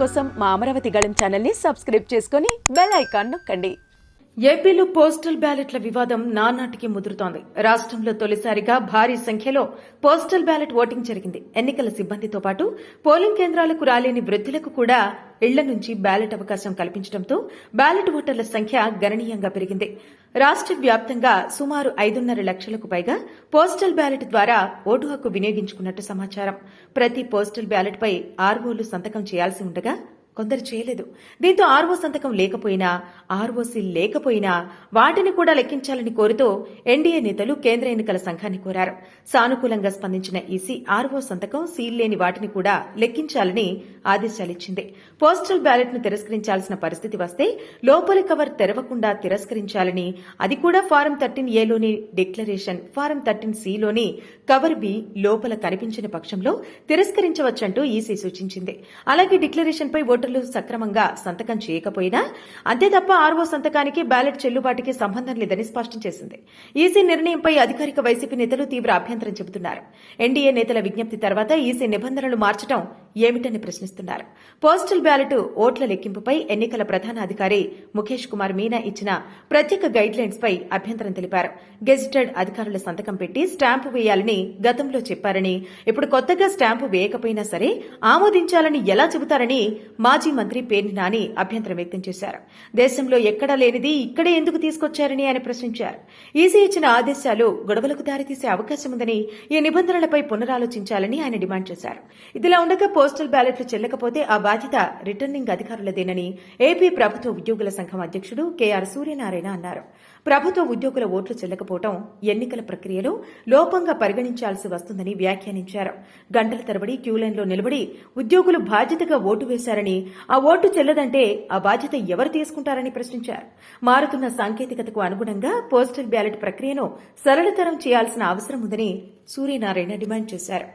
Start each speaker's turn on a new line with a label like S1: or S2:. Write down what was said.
S1: కోసం మా అమరావతి గళం ఛానల్ని సబ్స్క్రైబ్ చేసుకుని బెల్ ఐకాన్ నొక్కండి.
S2: ఏపీలో పోస్టల్ బ్యాలెట్ల వివాదం నానాటికి ముదురుతోంది. రాష్ట్రంలో తొలిసారిగా భారీ సంఖ్యలో పోస్టల్ బ్యాలెట్ ఓటింగ్ జరిగింది. ఎన్నికల సిబ్బందితో పాటు పోలింగ్ కేంద్రాలకు రాలేని వృద్ధులకు కూడా ఇళ్ళ నుంచి బ్యాలెట్ అవకాశం కల్పించడంతో బ్యాలెట్ ఓటర్ల సంఖ్య గణనీయంగా పెరిగింది. రాష్ట్ర వ్యాప్తంగా సుమారు ఐదున్నర లక్షలకు పైగా పోస్టల్ బ్యాలెట్ ద్వారా ఓటు హక్కు వినియోగించుకున్నట్టు సమాచారం. ప్రతి పోస్టల్ బ్యాలెట్పై ఆర్ఓలు సంతకం చేయాల్సి ఉండగా కొందరు చేయలేదు. దీంతో ఆర్ఓ సంతకం లేకపోయినా ఆర్ఓసీ లేకపోయినా వాటిని కూడా లెక్కించాలని కోరుతూ ఎన్డీఏ నేతలు కేంద్ర ఎన్నికల సంఘాన్ని కోరారు. సానుకూలంగా స్పందించిన ఈసీ ఆర్ఓ సంతకం సీల్ లేని వాటిని కూడా లెక్కించాలని ఆదేశాలిచ్చింది. పోస్టల్ బ్యాలెట్ను తిరస్కరించాల్సిన పరిస్థితి వస్తే లోపలి కవర్ తెరవకుండా తిరస్కరించాలని అది కూడా ఫారం థర్టీన్ ఏలోని డిక్లరేషన్ ఫారం థర్టీన్ సిలోని కవర్ బి లోపల కనిపించిన పక్షంలో తిరస్కరించవచ్చంటూ ఈసీ సూచించింది. అలాగే డిక్లరేషన్ పై ఓటర్లు సక్రమంగా సంతకం చేయకపోయినా అంతే తప్ప ఆర్ఓ సంతకానికి బ్యాలెట్ చెల్లుబాటుకి సంబంధం లేదని స్పష్టం చేసింది. ఈసీ నిర్ణయంపై అధికారిక వైసీపీ నేతలు తీవ్ర అభ్యంతరం చెబుతున్నారు. ఎన్డీఏ నేతల విజ్ఞప్తి తర్వాత ఈసీ నిబంధనలు మార్చడం ఏమిటని ప్రశ్నిస్తున్నారు. పోస్టల్ బ్యాలెట్ ఓట్ల లెక్కింపుపై ఎన్నికల ప్రధాన అధికారి ముఖేష్ కుమార్ మీనా ఇచ్చిన ప్రత్యేక గైడ్ లైన్స్ పై అభ్యంతరం తెలిపారు. గెజిటెడ్ అధికారుల సంతకం పెట్టి స్టాంపు వేయాలని గతంలో చెప్పారని ఇప్పుడు కొత్తగా స్టాంపు వేయకపోయినా సరే ఆమోదించాలని ఎలా చెబుతారని మాజీ మంత్రి పేర్ని నాని అభ్యంతరం వ్యక్తం చేశారు. దేశంలో ఎక్కడా లేనిది ఇక్కడే ఎందుకు తీసుకొచ్చారని ఆయన ప్రశ్నించారు. ఈసీ ఇచ్చిన ఆదేశాలు గొడవలకు దారితీసే అవకాశం ఉందని ఈ నిబంధనలపై పునరాలోచించాలని ఆయన డిమాండ్ చేశారు. ఇదిలా ఉండగా పోస్టల్ బ్యాలెట్లు చెల్లకపోతే ఆ బాధ్యత రిటర్నింగ్ అధికారులదేనని ఏపీ ప్రభుత్వ ఉద్యోగుల సంఘం అధ్యక్షుడు కెఆర్ సూర్యనారాయణ అన్నారు. ప్రభుత్వ ఉద్యోగుల ఓట్లు చెల్లకపోవడం ఎన్నికల ప్రక్రియలో లోపంగా పరిగణించాల్సి వస్తుందని వ్యాఖ్యానించారు. గంటల తరబడి క్యూలైన్లో నిలబడి ఉద్యోగులు బాధ్యతగా ఓటు వేశారని ఆ ఓటు చెల్లదంటే ఆ బాధ్యత ఎవరు తీసుకుంటారని ప్రశ్నించారు. మారుతున్న సాంకేతికతకు అనుగుణంగా పోస్టల్ బ్యాలెట్ ప్రక్రియను సరళతరం చేయాల్సిన అవసరం ఉందని సూర్యనారాయణ డిమాండ్ చేశారు.